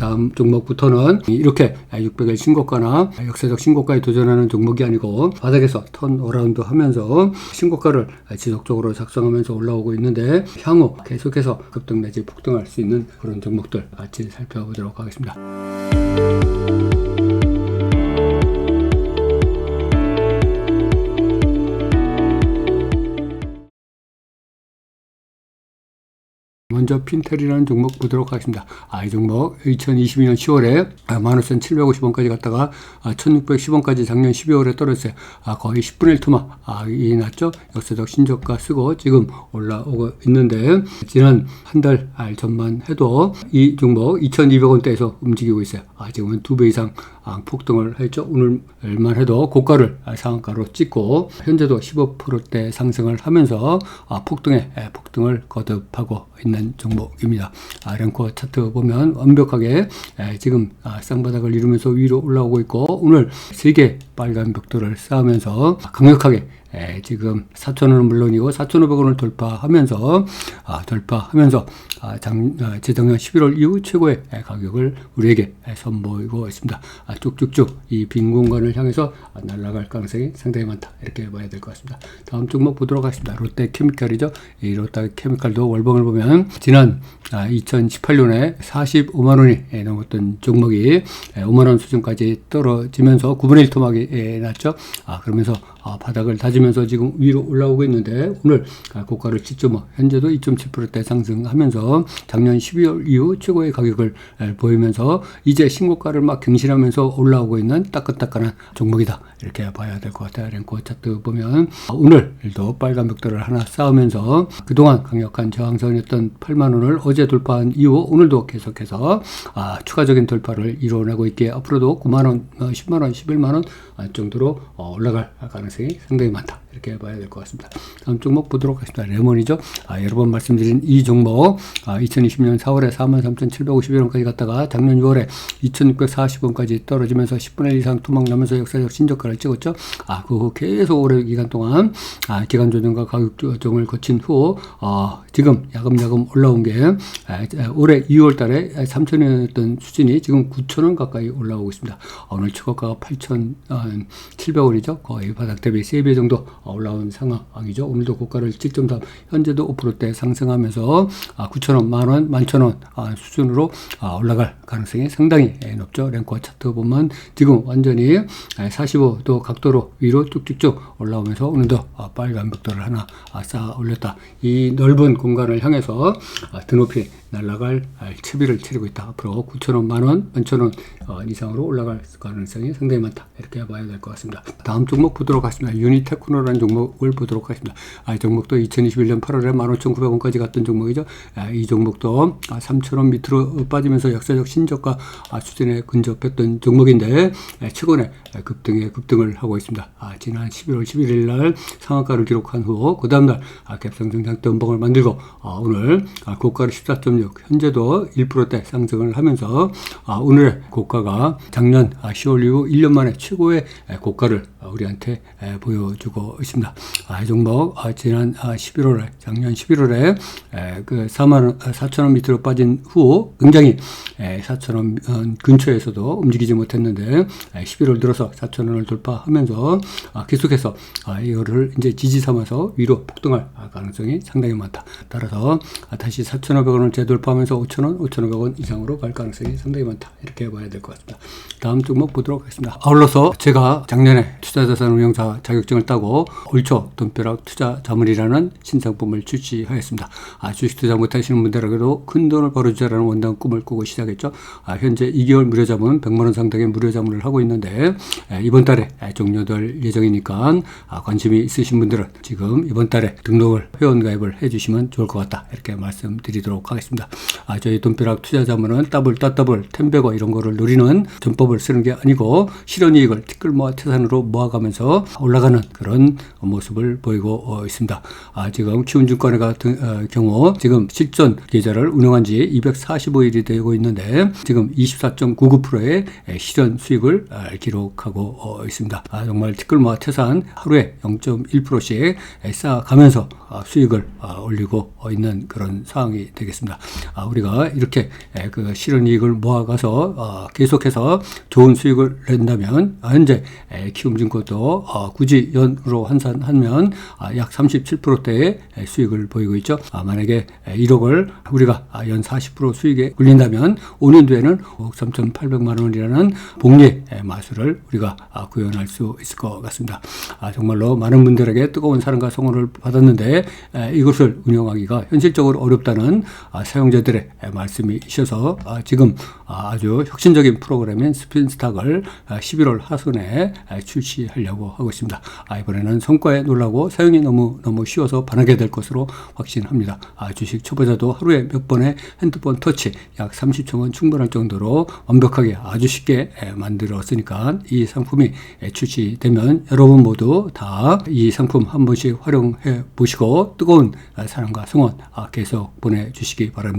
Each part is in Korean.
다음 종목부터는 이렇게 600일 신고가나 역사적 신고가에 도전하는 종목이 아니고 바닥에서 턴 어라운드 하면서 신고가를 지속적으로 작성하면서 올라오고 있는데 향후 계속해서 급등 내지 폭등할 수 있는 그런 종목들 같이 살펴보도록 하겠습니다. 먼저 핀텔이라는 종목 보도록 하겠습니다. 아, 이 종목 2022년 10월에 아, 15,750원까지 갔다가 아, 1,610원까지 작년 12월에 떨어졌어요. 아, 거의 10분의 1 투마 아, 이 났죠. 역사적 신저가 쓰고 지금 올라오고 있는데 지난 한 달 전만 해도 이 종목 2,200원대에서 움직이고 있어요. 아, 지금은 두 배 이상 아, 폭등을 했죠. 오늘만 해도 고가를 상한가로 찍고 현재도 15%대 상승을 하면서 아, 폭등에 폭등을 거듭하고 있는 종목입니다. 아, 랭커 차트 보면 완벽하게 지금 쌍바닥을 이루면서 위로 올라오고 있고 오늘 세 개 빨간 벽돌을 쌓으면서 강력하게 에, 지금 4,000원은 물론이고 4,500원을 돌파하면서 아, 돌파하면서 아, 장, 아, 재작년 11월 이후 최고의 에, 가격을 우리에게 에, 선보이고 있습니다. 아, 쭉쭉쭉 이 빈 공간을 향해서 아, 날아갈 가능성이 상당히 많다 이렇게 봐야 될 것 같습니다. 다음 종목 보도록 하겠습니다. 롯데 케미칼이죠. 이 롯데 케미칼도 월봉을 보면 지난 아, 2018년에 45만 원이 넘었던 종목이 5만 원 수준까지 떨어지면서 9분의 1 토막이 났죠. 아, 그러면서 아, 바닥을 다지면서 지금 위로 올라오고 있는데 오늘 아, 고가를 7.5 현재도 2.7%대 상승하면서 작년 12월 이후 최고의 가격을 보이면서 이제 신고가를 막 경신하면서 올라오고 있는 따끈따끈한 종목이다 이렇게 봐야 될 것 같아요. 랭코 차트 보면 오늘도 빨간 벽돌을 하나 쌓으면서 그동안 강력한 저항선이었던 8만 원을 어제 돌파한 이후 오늘도 계속해서 아, 추가적인 돌파를 이루어내고 있기에 앞으로도 9만 원, 10만 원, 11만 원 정도로 어, 올라갈 가능성이 상당히 많다. 이렇게 봐야 될 것 같습니다. 다음 종목 보도록 하겠습니다. 레몬이죠. 아, 여러 번 말씀드린 이 종목 아, 2020년 4월에 43,751원까지 갔다가 작년 6월에 2,640원까지 떨어지면서 10분의 1 이상 투막 나면서 역사적 신저가를 찍었죠. 아, 그 후 계속 오래 기간 동안 아, 기간 조정과 가격 조정을 거친 후 어, 지금 야금야금 올라온 게 아, 올해 2월 달에 3,000원이었던 수준이 지금 9,000원 가까이 올라오고 있습니다. 오늘 최고가가 8,700원이죠. 거의 바닥 대비 3배 정도 올라온 상황이죠. 오늘도 고가를 7.3 현재도 5%대 상승하면서 9천원, 만원, 만천원 아, 수준으로 아, 올라갈 가능성이 상당히 높죠. 랭커 차트 보면 지금 완전히 45도 각도로 위로 쭉쭉쭉 올라오면서 오늘도 아, 빨간 벽돌을 하나 쌓아 올렸다. 이 넓은 공간을 향해서 드높이 Patrick 날아갈 채비를 치르고 있다. 앞으로 9천원, 만원, 만천원 어, 이상으로 올라갈 가능성이 상당히 많다. 이렇게 봐야 될 것 같습니다. 다음 종목 보도록 하겠습니다. 유니테크노라는 종목을 보도록 하겠습니다. 아, 이 종목도 2021년 8월에 15,900원까지 갔던 종목이죠. 아, 이 종목도 3천원 밑으로 빠지면서 역사적 신저가 수준에 근접했던 종목인데 최근에 급등에 급등을 하고 있습니다. 아, 지난 11월 11일 날 상한가를 기록한 후 그 다음날 갭상승 장대 음봉을 만들고 오늘 고가를 14. 1.6 현재도 1%대 상승을 하면서 아, 오늘의 고가가 작년 10월 이후 1년 만에 최고의 고가를 우리한테 보여주고 있습니다. 아, 이 종목 아, 지난 11월에 작년 11월에 그 4만 원, 4천 원 밑으로 빠진 후 굉장히 4천 원 어, 근처에서도 움직이지 못했는데 11월 들어서 4천 원을 돌파하면서 계속해서 이거를 이제 지지 삼아서 위로 폭등할 가능성이 상당히 많다. 따라서 다시 4,500원을 재 돌파하면서 5,000원, 5,500원 이상으로 갈 가능성이 상당히 많다. 이렇게 봐야 될 것 같습니다. 다음 종목 보도록 하겠습니다. 아울러서 제가 작년에 투자자산 운용사 자격증을 따고 올초 돈벼락 투자 자문이라는 신상품을 출시하였습니다. 아, 주식 투자 못하시는 분들에게도 큰 돈을 벌어주자라는 원단 꿈을 꾸고 시작했죠. 아, 현재 2개월 무료 자문 100만 원 상당의 무료 자문을 하고 있는데 에, 이번 달에 종료될 예정이니까 아, 관심이 있으신 분들은 지금 이번 달에 등록을 회원 가입을 해주시면 좋을 것 같다 이렇게 말씀드리도록 하겠습니다. 아, 저희 돈벼락 투자 자문은 더블 따더블 텐베거 이런 거를 노리는 전법을 쓰는 게 아니고 실현이익을 티끌 모아 태산으로 모아가면서 올라가는 그런 모습을 보이고 어, 있습니다. 아, 지금 키움증권의 같은 어, 경우 지금 실전 계좌를 운영한 지 245일이 되고 있는데 지금 24.99%의 실현 수익을 어, 기록하고 어, 있습니다. 아, 정말 티끌 모아 태산 하루에 0.1%씩 쌓아가면서 어, 수익을 어, 올리고 있는 그런 상황이 되겠습니다. 아, 우리가 이렇게 에, 그 실은 이익을 모아가서 어, 계속해서 좋은 수익을 낸다면 아, 현재 에, 키움증권도 어, 굳이 연으로 환산하면 아, 약 37%대의 수익을 보이고 있죠. 아, 만약에 에, 1억을 우리가 아, 연40% 수익에 올린다면 5년도에는 5억 3,800만 원이라는 복리의 에, 마술을 우리가 아, 구현할 수 있을 것 같습니다. 아, 정말로 많은 분들에게 뜨거운 사랑과 성원을 받았는데 에, 이것을 운영하기가 현실적으로 어렵다는 아, 사용자들의 에, 말씀이 있어서 아, 지금 아, 아주 혁신적인 프로그램인 스핀스탁을 아, 11월 하순에 에, 출시하려고 하고 있습니다. 아, 이번에는 성과에 놀라고 사용이 너무 너무 쉬워서 반하게 될 것으로 확신합니다. 아, 주식 초보자도 하루에 몇 번의 핸드폰 터치 약 30초면 충분할 정도로 완벽하게 아주 쉽게 에, 만들었으니까 이 상품이 에, 출시되면 여러분 모두 다 이 상품 한 번씩 활용해 보시고 뜨거운 아, 사랑과 성원 아, 계속 보내주시기 바랍니다.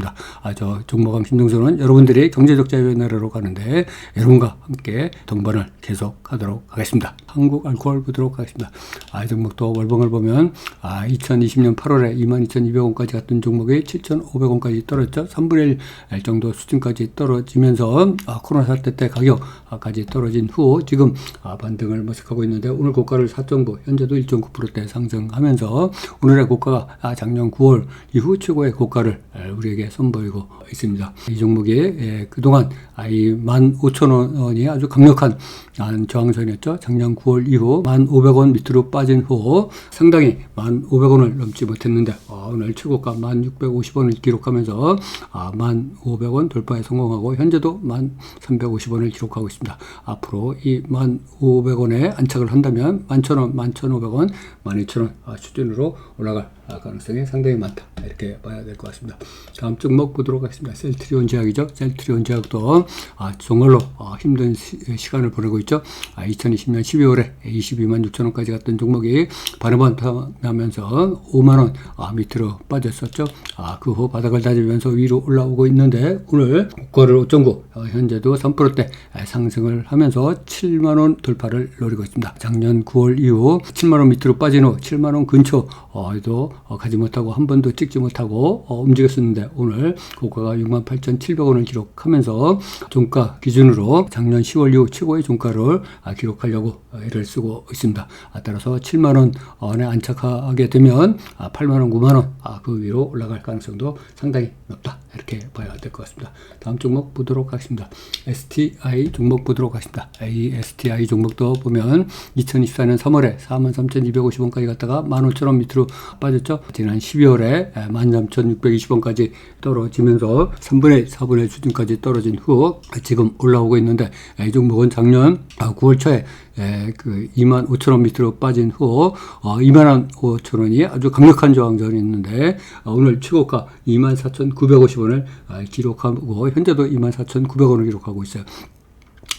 아, 저 종목왕 김동수는 여러분들이 경제적 자유의 나라로 가는데 여러분과 함께 동반을 계속하도록 하겠습니다. 한국 알코올 보도록 하겠습니다. 아, 이 종목도 월봉을 보면 아, 2020년 8월에 22,200원까지 갔던 종목이 7,500원까지 떨어졌죠. 3분의 1 정도 수준까지 떨어지면서 아, 코로나 사태 때 가격까지 떨어진 후 지금 아, 반등을 모색하고 있는데 오늘 고가를 4.9 현재도 1.9%대 상승하면서 오늘의 고가가 아, 작년 9월 이후 최고의 고가를 에, 우리 에게 선보이고 있습니다. 이 종목이 예, 그동안 아, 이 15,000원이 아주 강력한 아, 저항선이었죠. 작년 9월 이후 1,500원 밑으로 빠진 후 상당히 1,500원을 넘지 못했는데 어, 오늘 최고가 1,650원을 기록하면서 아, 1,500원 돌파에 성공하고 현재도 1,350원을 기록하고 있습니다. 앞으로 이 1,500원에 안착을 한다면 11,000원, 11,500원, 12,000원 아, 수준으로 올라갈 아, 가능성이 상당히 많다. 이렇게 봐야 될 것 같습니다. 다음 종목 보도록 하겠습니다. 셀트리온 제약이죠. 셀트리온 제약도 아, 정말로 아, 힘든 시, 간을 보내고 있죠. 아, 2020년 12월에 22만 6천 원까지 갔던 종목이 반응반 나면서 5만 원 아, 밑으로 빠졌었죠. 아, 그 후 바닥을 다지면서 위로 올라오고 있는데 오늘 고가를 5.9 어, 현재도 3%대 상승을 하면서 7만 원 돌파를 노리고 있습니다. 작년 9월 이후 7만 원 밑으로 빠진 후 7만 원 근처 어도 어, 가지 못하고 한 번도 찍지 못하고 어, 움직였었는데 오늘 고가가 68,700원을 기록하면서 종가 기준으로 작년 10월 이후 최고의 종가를 아, 기록하려고 어, 애를 쓰고 있습니다. 아, 따라서 7만 원에 안착하게 되면 아, 8만 원, 9만 원 그 위로 올라갈 가능성도 상당히 높다. 이렇게 봐야 될 것 같습니다. 다음 종목 보도록 하겠습니다. STI 종목 보도록 하겠습니다. 이 STI 종목도 보면 2024년 3월에 43,250원까지 갔다가 15,000원 밑으로 빠졌죠. 지난 12월에 13,620원까지 떨어지면서 3분의 4분의 수준까지 떨어진 후 지금 올라오고 있는데 이 종목은 작년 9월 초에 에, 그 2만 5천 원 밑으로 빠진 후 어, 2만 5천 원이 아주 강력한 저항선이 있는데 어, 오늘 최고가 2만 4,950원을 어, 기록하고 현재도 2만 4,900원을 기록하고 있어요.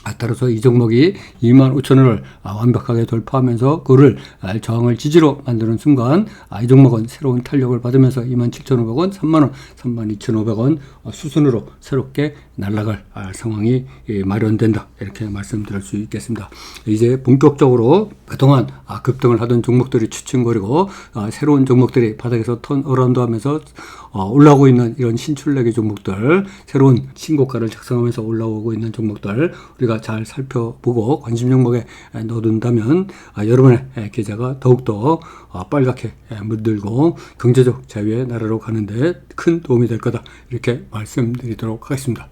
아, 따라서 이 종목이 2만 5천 원을 아, 완벽하게 돌파하면서 그를 아, 저항을 지지로 만드는 순간 아, 이 종목은 새로운 탄력을 받으면서 2만 7천5백원 3만 원, 3만 2천5백원 어, 수순으로 새롭게 날아갈 아, 상황이 예, 마련된다 이렇게 말씀드릴 수 있겠습니다. 이제 본격적으로 그동안 아, 급등을 하던 종목들이 추측거리고 아, 새로운 종목들이 바닥에서 턴 어라운드하면서 어, 올라오고 있는 이런 신출내기 종목들 새로운 신고가를 작성하면서 올라오고 있는 종목들 우리가 잘 살펴보고 관심 종목에 넣어둔다면 아, 여러분의 계좌가 더욱더 아, 빨갛게 물들고 경제적 자유의 나라로 가는데 큰 도움이 될 거다 이렇게 말씀드리도록 하겠습니다.